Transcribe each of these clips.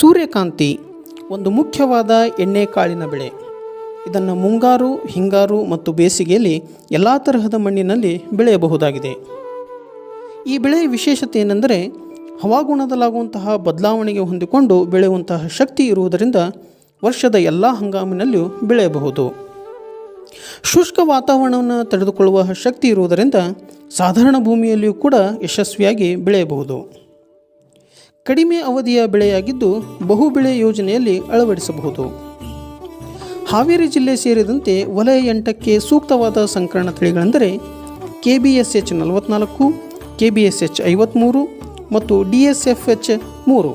ಸೂರ್ಯಕಾಂತಿ, ಒಂದು ಮುಖ್ಯವಾದ ಎಣ್ಣೆಕಾಳಿನ ಬೆಳೆ. ಇದನ್ನು ಮುಂಗಾರು, ಹಿಂಗಾರು ಮತ್ತು ಬೇಸಿಗೆಯಲ್ಲಿ ಎಲ್ಲ ತರಹದ ಮಣ್ಣಿನಲ್ಲಿ ಬೆಳೆಯಬಹುದಾಗಿದೆ. ಈ ಬೆಳೆಯ ವಿಶೇಷತೆ ಏನೆಂದರೆ ಹವಾಗುಣದಲ್ಲಾಗುವಂತಹ ಬದಲಾವಣೆಗೆ ಹೊಂದಿಕೊಂಡು ಬೆಳೆಯುವಂತಹ ಶಕ್ತಿ ಇರುವುದರಿಂದ ವರ್ಷದ ಎಲ್ಲ ಹಂಗಾಮಿನಲ್ಲಿಯೂ ಬೆಳೆಯಬಹುದು. ಶುಷ್ಕ ವಾತಾವರಣವನ್ನು ತಡೆದುಕೊಳ್ಳುವ ಶಕ್ತಿ ಇರುವುದರಿಂದ ಸಾಧಾರಣ ಭೂಮಿಯಲ್ಲಿಯೂ ಕೂಡ ಯಶಸ್ವಿಯಾಗಿ ಬೆಳೆಯಬಹುದು. ಕಡಿಮೆ ಅವಧಿಯ ಬೆಳೆಯಾಗಿದ್ದು ಬಹುಬೆಳೆ ಯೋಜನೆಯಲ್ಲಿ ಅಳವಡಿಸಬಹುದು. ಹಾವೇರಿ ಜಿಲ್ಲೆ ಸೇರಿದಂತೆ ವಲಯ ಎಂಟಕ್ಕೆ ಸೂಕ್ತವಾದ ಸಂಕರಣ ತಳಿಗಳೆಂದರೆ ಕೆ ಬಿ ಎಸ್ ಎಚ್ ನಲವತ್ನಾಲ್ಕು ಕೆ ಬಿ ಎಸ್ ಎಚ್ ಐವತ್ತ್ಮೂರು ಮತ್ತು ಡಿ ಎಸ್ ಎಫ್ ಎಚ್ ಮೂರು.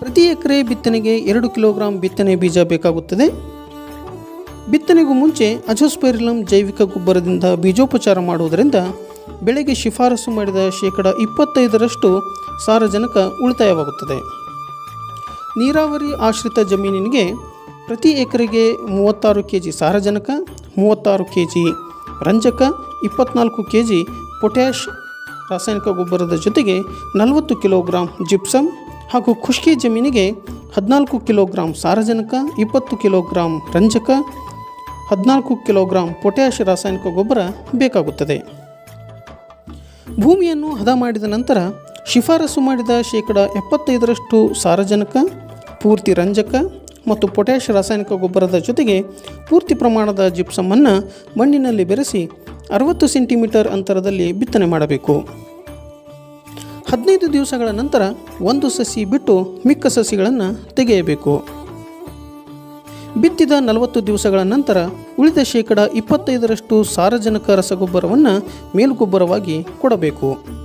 ಪ್ರತಿ ಎಕರೆ ಬಿತ್ತನೆಗೆ ಎರಡು ಕಿಲೋಗ್ರಾಂ ಬಿತ್ತನೆ ಬೀಜ ಬೇಕಾಗುತ್ತದೆ. ಬಿತ್ತನೆಗೂ ಮುಂಚೆ ಅಜೋಸ್ಪೈರಿಲಂ ಜೈವಿಕ ಗೊಬ್ಬರದಿಂದ ಬೀಜೋಪಚಾರ ಮಾಡುವುದರಿಂದ ಬೆಳೆಗೆ ಶಿಫಾರಸು ಮಾಡಿದ ಶೇಕಡ ಇಪ್ಪತ್ತೈದರಷ್ಟು ಸಾರಜನಕ ಉಳಿತಾಯವಾಗುತ್ತದೆ. ನೀರಾವರಿ ಆಶ್ರಿತ ಜಮೀನಿಗೆ ಪ್ರತಿ ಎಕರೆಗೆ ಮೂವತ್ತಾರು ಕೆ ಜಿ ಸಾರಜನಕ, ಮೂವತ್ತಾರು ಕೆ ಜಿ ರಂಜಕ, ಇಪ್ಪತ್ನಾಲ್ಕು ಕೆ ಜಿ ಪೊಟ್ಯಾಷ್ ರಾಸಾಯನಿಕ ಗೊಬ್ಬರದ ಜೊತೆಗೆ ನಲವತ್ತು ಕಿಲೋಗ್ರಾಂ ಜಿಪ್ಸಮ್ ಹಾಗೂ ಖುಷ್ಕಿ ಜಮೀನಿಗೆ ಹದಿನಾಲ್ಕು ಕಿಲೋಗ್ರಾಂ ಸಾರಜನಕ, ಇಪ್ಪತ್ತು ಕಿಲೋಗ್ರಾಂ ರಂಜಕ, ಹದಿನಾಲ್ಕು ಕಿಲೋಗ್ರಾಂ ಪೊಟ್ಯಾಷ್ ರಾಸಾಯನಿಕ ಗೊಬ್ಬರ ಬೇಕಾಗುತ್ತದೆ. ಭೂಮಿಯನ್ನು ಹದ ಮಾಡಿದ ನಂತರ ಶಿಫಾರಸು ಮಾಡಿದ ಶೇಕಡ ಎಪ್ಪತ್ತೈದರಷ್ಟು ಸಾರಜನಕ, ಪೂರ್ತಿ ರಂಜಕ ಮತ್ತು ಪೊಟ್ಯಾಷ್ ರಾಸಾಯನಿಕ ಗೊಬ್ಬರದ ಜೊತೆಗೆ ಪೂರ್ತಿ ಪ್ರಮಾಣದ ಜಿಪ್ಸಮನ್ನು ಮಣ್ಣಿನಲ್ಲಿ ಬೆರೆಸಿ ಅರವತ್ತು ಸೆಂಟಿಮೀಟರ್ ಅಂತರದಲ್ಲಿ ಬಿತ್ತನೆ ಮಾಡಬೇಕು. ಹದಿನೈದು ದಿವಸಗಳ ನಂತರ ಒಂದು ಸಸಿ ಬಿಟ್ಟು ಮಿಕ್ಕ ಸಸಿಗಳನ್ನು ತೆಗೆಯಬೇಕು. ಬಿತ್ತಿದ ನಲವತ್ತು ದಿವಸಗಳ ನಂತರ ಉಳಿದ ಶೇಕಡ ಇಪ್ಪತ್ತೈದರಷ್ಟು ಸಾರಜನಕ ರಸಗೊಬ್ಬರವನ್ನು ಮೇಲುಗೊಬ್ಬರವಾಗಿ ಕೊಡಬೇಕು.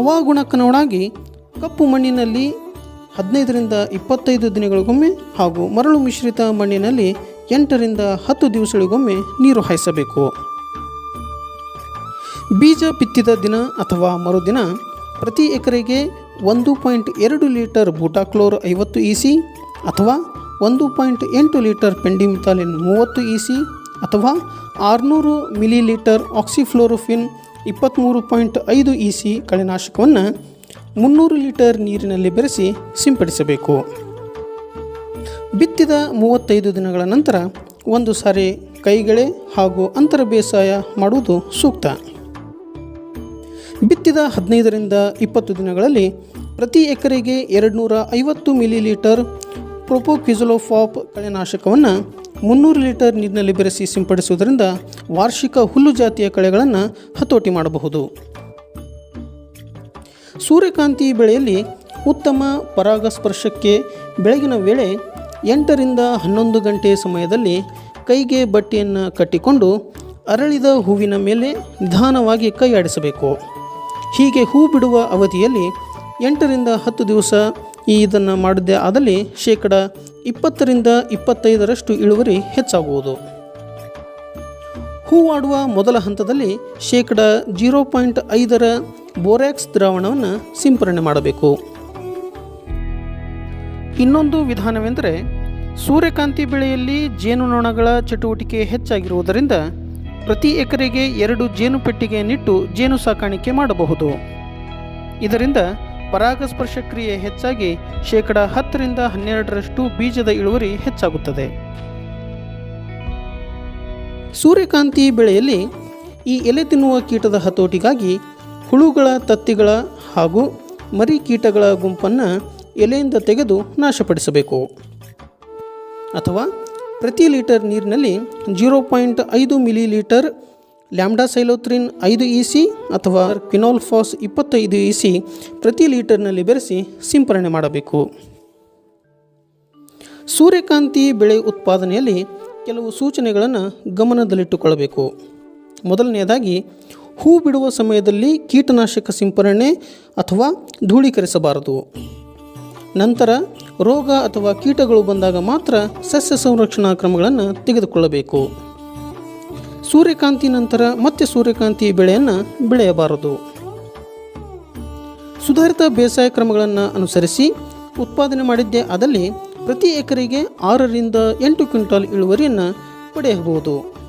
ಹವಾಗುಣಕ್ಕನುಗುಣಾಗಿ ಕಪ್ಪು ಮಣ್ಣಿನಲ್ಲಿ ಹದಿನೈದರಿಂದ ಇಪ್ಪತ್ತೈದು ದಿನಗಳಿಗೊಮ್ಮೆ ಹಾಗೂ ಮರಳು ಮಿಶ್ರಿತ ಮಣ್ಣಿನಲ್ಲಿ ಎಂಟರಿಂದ ಹತ್ತು ದಿವಸಗಳಿಗೊಮ್ಮೆ ನೀರು ಹಾಯಿಸಬೇಕು. ಬೀಜ ಬಿತ್ತಿದ ದಿನ ಅಥವಾ ಮರುದಿನ ಪ್ರತಿ ಎಕರೆಗೆ ಒಂದು ಪಾಯಿಂಟ್ ಎರಡು ಲೀಟರ್ ಬೂಟಾಕ್ಲೋರ್ ಐವತ್ತು ಇ ಸಿ ಅಥವಾ ಒಂದು ಪಾಯಿಂಟ್ ಎಂಟು ಲೀಟರ್ ಪೆಂಡಿಮಿಥಾಲಿನ್ ಮೂವತ್ತು ಇ ಸಿ ಅಥವಾ ಆರುನೂರು ಮಿಲಿ ಲೀಟರ್ ಆಕ್ಸಿಫ್ಲೋರೋಫಿನ್ ಇಪ್ಪತ್ತ್ಮೂರು ಪಾಯಿಂಟ್ ಐದು ಇ ಸಿ ಕಳೆನಾಶಕವನ್ನು ಮುನ್ನೂರು ಲೀಟರ್ ನೀರಿನಲ್ಲಿ ಬೆರೆಸಿ ಸಿಂಪಡಿಸಬೇಕು. ಬಿತ್ತಿದ ಮೂವತ್ತೈದು ದಿನಗಳ ನಂತರ ಒಂದು ಸಾರಿ ಕೈಗಳೆ ಹಾಗೂ ಅಂತರ ಬೇಸಾಯ ಮಾಡುವುದು ಸೂಕ್ತ. ಬಿತ್ತಿದ ಹದಿನೈದರಿಂದ ಇಪ್ಪತ್ತು ದಿನಗಳಲ್ಲಿ ಪ್ರತಿ ಎಕರೆಗೆ ಎರಡು ನೂರ ಐವತ್ತು ಮಿಲಿ ಲೀಟರ್ ಪ್ರೊಪೋಕ್ವಿಜಲೋಫಾಪ್ ಕಳೆನಾಶಕವನ್ನು ಮುನ್ನೂರು ಲೀಟರ್ ನೀರಿನಲ್ಲಿ ಬೆರೆಸಿ ಸಿಂಪಡಿಸುವುದರಿಂದ ವಾರ್ಷಿಕ ಹುಲ್ಲು ಜಾತಿಯ ಕಳೆಗಳನ್ನು ಹತೋಟಿ ಮಾಡಬಹುದು. ಸೂರ್ಯಕಾಂತಿ ಬೆಳೆಯಲ್ಲಿ ಉತ್ತಮ ಪರಾಗಸ್ಪರ್ಶಕ್ಕೆ ಬೆಳಗಿನ ವೇಳೆ ಎಂಟರಿಂದ ಹನ್ನೊಂದು ಗಂಟೆ ಸಮಯದಲ್ಲಿ ಕೈಗೆ ಬಟ್ಟೆಯನ್ನು ಕಟ್ಟಿಕೊಂಡು ಅರಳಿದ ಹೂವಿನ ಮೇಲೆ ನಿಧಾನವಾಗಿ ಕೈ ಆಡಿಸಬೇಕು ಹೀಗೆ ಹೂ ಬಿಡುವ ಅವಧಿಯಲ್ಲಿ ಎಂಟರಿಂದ ಹತ್ತು ದಿವಸ ಈ ಇದನ್ನು ಮಾಡಿದ್ದೇ ಆದಲ್ಲಿ ಶೇಕಡ ಇಪ್ಪತ್ತರಿಂದ ಇಪ್ಪತ್ತೈದರಷ್ಟು ಇಳುವರಿ ಹೆಚ್ಚಾಗುವುದು. ಹೂವಾಡುವ ಮೊದಲ ಹಂತದಲ್ಲಿ ಶೇಕಡ ಜೀರೋ ಪಾಯಿಂಟ್ ಐದರ ಬೋರ್ಯಾಕ್ಸ್ ದ್ರಾವಣವನ್ನು ಸಿಂಪರಣೆ ಮಾಡಬೇಕು. ಇನ್ನೊಂದು ವಿಧಾನವೆಂದರೆ ಸೂರ್ಯಕಾಂತಿ ಬೆಳೆಯಲ್ಲಿ ಜೇನುನೊಣಗಳ ಚಟುವಟಿಕೆ ಹೆಚ್ಚಾಗಿರುವುದರಿಂದ ಪ್ರತಿ ಎಕರೆಗೆ ಎರಡು ಜೇನು ಪೆಟ್ಟಿಗೆಯನ್ನಿಟ್ಟು ಜೇನು ಸಾಕಾಣಿಕೆ ಮಾಡಬಹುದು. ಇದರಿಂದ ಪರಾಗಸ್ಪರ್ಶ ಕ್ರಿಯೆ ಹೆಚ್ಚಾಗಿ ಶೇಕಡ ಹತ್ತರಿಂದ ಹನ್ನೆರಡರಷ್ಟು ಬೀಜದ ಇಳುವರಿ ಹೆಚ್ಚಾಗುತ್ತದೆ. ಸೂರ್ಯಕಾಂತಿ ಬೆಳೆಯಲ್ಲಿ ಈ ಎಲೆ ತಿನ್ನುವ ಕೀಟದ ಹತೋಟಿಗಾಗಿ ಹುಳುಗಳ ತತ್ತಿಗಳ ಹಾಗೂ ಮರಿ ಕೀಟಗಳ ಗುಂಪನ್ನು ಎಲೆಯಿಂದ ತೆಗೆದು ನಾಶಪಡಿಸಬೇಕು. ಅಥವಾ ಪ್ರತಿ ಲೀಟರ್ ನೀರಿನಲ್ಲಿ ಜೀರೋ ಪಾಯಿಂಟ್ ಐದು ಮಿಲಿ ಲೀಟರ್ ಲ್ಯಾಂಬ್ಡಾಸೈಲೋತ್ರಿನ್ ಐದು ಇ ಸಿ ಅಥವಾ ಕ್ವಿನೋಲ್ಫಾಸ್ ಇಪ್ಪತ್ತೈದು ಇ ಸಿ ಪ್ರತಿ ಲೀಟರ್ನಲ್ಲಿ ಬೆರೆಸಿ ಸಿಂಪರಣೆ ಮಾಡಬೇಕು. ಸೂರ್ಯಕಾಂತಿ ಬೆಳೆ ಉತ್ಪಾದನೆಯಲ್ಲಿ ಕೆಲವು ಸೂಚನೆಗಳನ್ನು ಗಮನದಲ್ಲಿಟ್ಟುಕೊಳ್ಳಬೇಕು. ಮೊದಲನೆಯದಾಗಿ, ಹೂ ಬಿಡುವ ಸಮಯದಲ್ಲಿ ಕೀಟನಾಶಕ ಸಿಂಪರಣೆ ಅಥವಾ ಧೂಳೀಕರಿಸಬಾರದು. ನಂತರ ರೋಗ ಅಥವಾ ಕೀಟಗಳು ಬಂದಾಗ ಮಾತ್ರ ಸಸ್ಯ ಸಂರಕ್ಷಣಾ ಕ್ರಮಗಳನ್ನು ತೆಗೆದುಕೊಳ್ಳಬೇಕು. ಸೂರ್ಯಕಾಂತಿ ನಂತರ ಮತ್ತೆ ಸೂರ್ಯಕಾಂತಿ ಬೆಳೆಯನ್ನು ಬೆಳೆಯಬಾರದು. ಸುಧಾರಿತ ಬೇಸಾಯ ಕ್ರಮಗಳನ್ನು ಅನುಸರಿಸಿ ಉತ್ಪಾದನೆ ಮಾಡಿದ್ದೇ ಆದಲ್ಲಿ ಪ್ರತಿ ಎಕರೆಗೆ ಆರರಿಂದ ಎಂಟು ಕ್ವಿಂಟಾಲ್ ಇಳುವರಿಯನ್ನು ಪಡೆಯಬಹುದು.